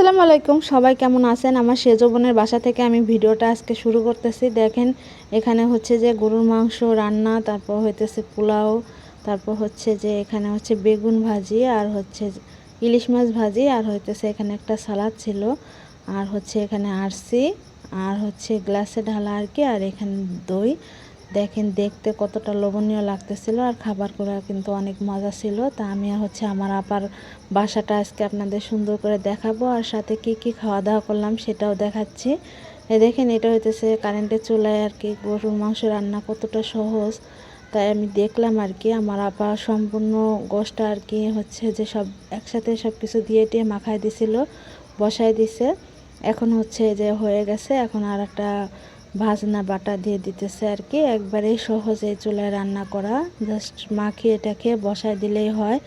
আসসালামু আলাইকুম। সবাই কেমন আছেন? আমার সেজ বোনের বাসা থেকে আমি ভিডিওটা আজকে শুরু করতেছি। দেখেন, এখানে হচ্ছে যে গরুর মাংস রান্না, তারপর হইতেছে পোলাও, তারপর হচ্ছে যে এখানে হচ্ছে বেগুন ভাজি, আর হচ্ছে ইলিশ মাছ ভাজি, আর হইতেছে এখানে একটা সালাদ ছিল, আর হচ্ছে এখানে আরসি, আর হচ্ছে গ্লাসে ঢালা আর কি আর এখানে দই দেখেন, দেখতে কতটা লোভনীয় লাগতেছিল আর খাবার করা কিন্তু অনেক মজা ছিল। তা আমি হচ্ছে আমার আপার বাসাটা আজকে আপনাদের সুন্দর করে দেখাবো আর সাথে কি কি খাওয়া দাওয়া করলাম সেটাও দেখাচ্ছি। এ দেখেন, এটা হইতেছে কারেন্টের চুলায় আর কি গরুর মাংস রান্না কতটা সহজ। তাই আমি দেখলাম আর কি, আমার আপা সম্পূর্ণ গোষ্ঠটা আর কি হচ্ছে যে সব একসাথে সব কিছু দিয়ে টিয়ে মাখায় দিছিল, বসায় দিছে। এখন হচ্ছে যে হয়ে গেছে, এখন আর একটা ভাজনা বাটা দিয়ে দিতেছে আর কি। একবারেই সহজে চুলায় রান্না করা। জাস্ট মাখিয়ে এটাকে বসায় দিলেই হয়।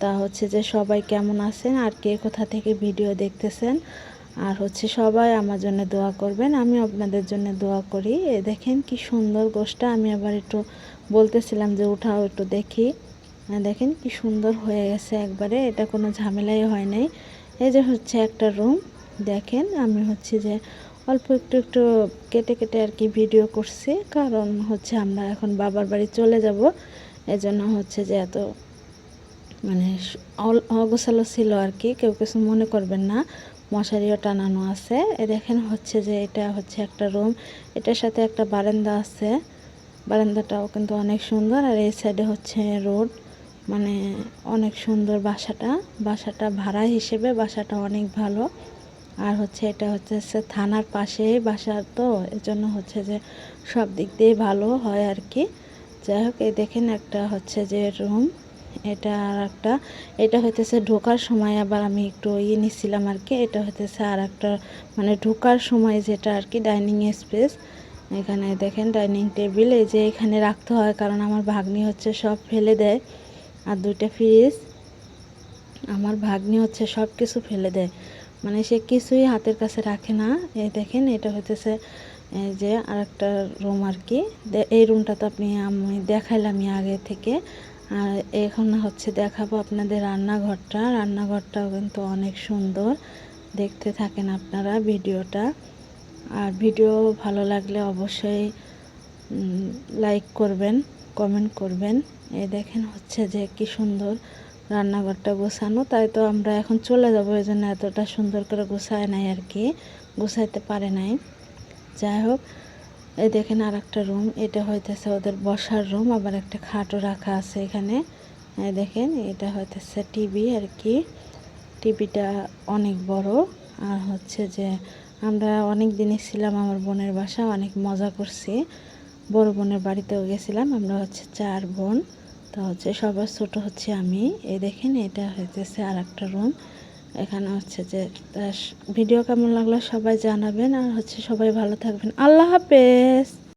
তা হচ্ছে যে সবাই কেমন আছেন? আর কে কোথা থেকে ভিডিও দেখতেছেন? আর হচ্ছে সবাই আমার জন্য দোয়া করবেন। আমি আপনাদের জন্য দোয়া করি। এ দেখেন কি সুন্দর গোষ্ঠটা। আমি আবার একটু বলতেছিলাম যে উঠাও একটু দেখি। দেখেন কি সুন্দর হয়ে গেছে একবারে। এটা কোনো ঝামেলাই হয় নাই। এই যে হচ্ছে একটা রুম। দেখেন আমি হচ্ছে যে অল্প একটু একটু কেটে কেটে আর কি ভিডিও করছি। কারণ হচ্ছে আমরা এখন বাবার বাড়ি চলে যাব। এজন্য হচ্ছে যে এত মানে অগোছালো ছিল আর কি। কেউ কিছু মনে করবেন না। মশারিও টানানো আছে। এ দেখেন হচ্ছে যে এটা হচ্ছে একটা রুম এটার সাথে একটা বারান্দা আছে। বারান্দাটাও কিন্তু অনেক সুন্দর। আর এই সাইডে হচ্ছে রোড মানে অনেক সুন্দর বাসাটা। বাসাটা ভাড়া হিসেবে বাসাটা অনেক ভালো। আর হচ্ছে এটা হচ্ছে থানার পাশেই বাসা তো এর জন্য হচ্ছে যে সব দিক দিয়েই ভালো হয় আর কি। যাই হোক, এই দেখেন একটা হচ্ছে যে রুম, এটা আর একটা, এটা হইতেছে ঢোকার সময়, আবার আমি একটু ইয়ে নিছিলাম আর কি, এটা হইতেছে আর একটা মানে ঢোকার সময় যেটা আর কি, ডাইনিং স্পেস। এখানে দেখেন ডাইনিং টেবিল, এই যে এখানে রাখতে হয়, কারণ আমার ভাগ্নি হচ্ছে সব ফেলে দেয়, আর দুইটা ফ্রিজ। আমার ভাগ্নি হচ্ছে সব কিছু ফেলে দেয়। মানে সে কিছুই হাতের কাছে রাখে না। এই দেখেন, এটা হইতেছে, এই যে আর একটা রুম আর কি। এই রুমটা তো আপনি, আমি দেখাইলামই আগে থেকে। আর এখন হচ্ছে দেখাবো আপনাদের রান্নাঘরটা। রান্নাঘরটাও কিন্তু অনেক সুন্দর। দেখতে থাকেন আপনারা ভিডিওটা। আর ভিডিও ভালো লাগলে অবশ্যই লাইক করবেন কমেন্ট করবেন। এই দেখেন হচ্ছে যে কি সুন্দর রান্নাঘরটা গোছানো, তাই তো আমরা এখন চলে যাব। এই জন্য এতটা সুন্দর করে গোছায় নাই আর কি, গোছাইতে পারে নাই। যাই হোক, এই দেখেন আর একটা রুম, এটা হইতেছে ওদের বসার রুম, আবার একটা খাটও রাখা আছে এখানে। দেখেন, এটা হইতেছে টিভি আর কি। টিভিটা অনেক বড়, আর হচ্ছে যে আমরা অনেক দিনই ছিলাম আমার বোনের বাসা অনেক মজা করছি। বড় বোনের বাড়িতেও গেছিলাম, আমরা হচ্ছে চার বোন। তো হচ্ছে সবার ছোট হচ্ছে আমি। এই দেখেন, এটা হইতেছে আর একটা রুম এখানে হচ্ছে যে ভিডিও কেমন লাগল সবাই জানাবেন। আর হচ্ছে সবাই ভালো থাকবেন। আল্লাহ হাফেজ!